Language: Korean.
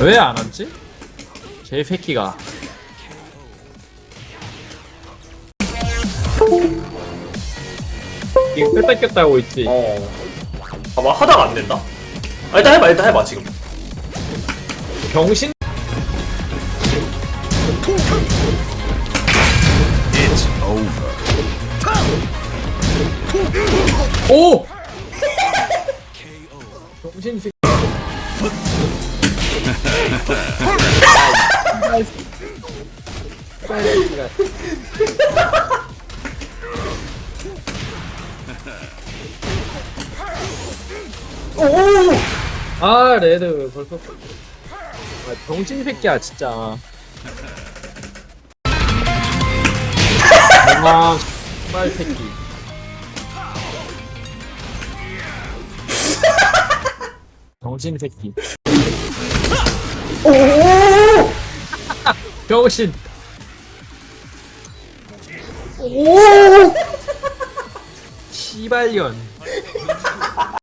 왜안 왔지? 개새끼가 이거 뺐다 꼈다 하고 있지 어. 봐봐 하다가 안 된다. 아, 일단 해봐 일단 해봐 지금. 병신 오! 병신 새끼 아 레드 벌써. 아, 병신 새끼야 진짜. 아빨 새끼. 병신 새끼 병신. 오! 시발년.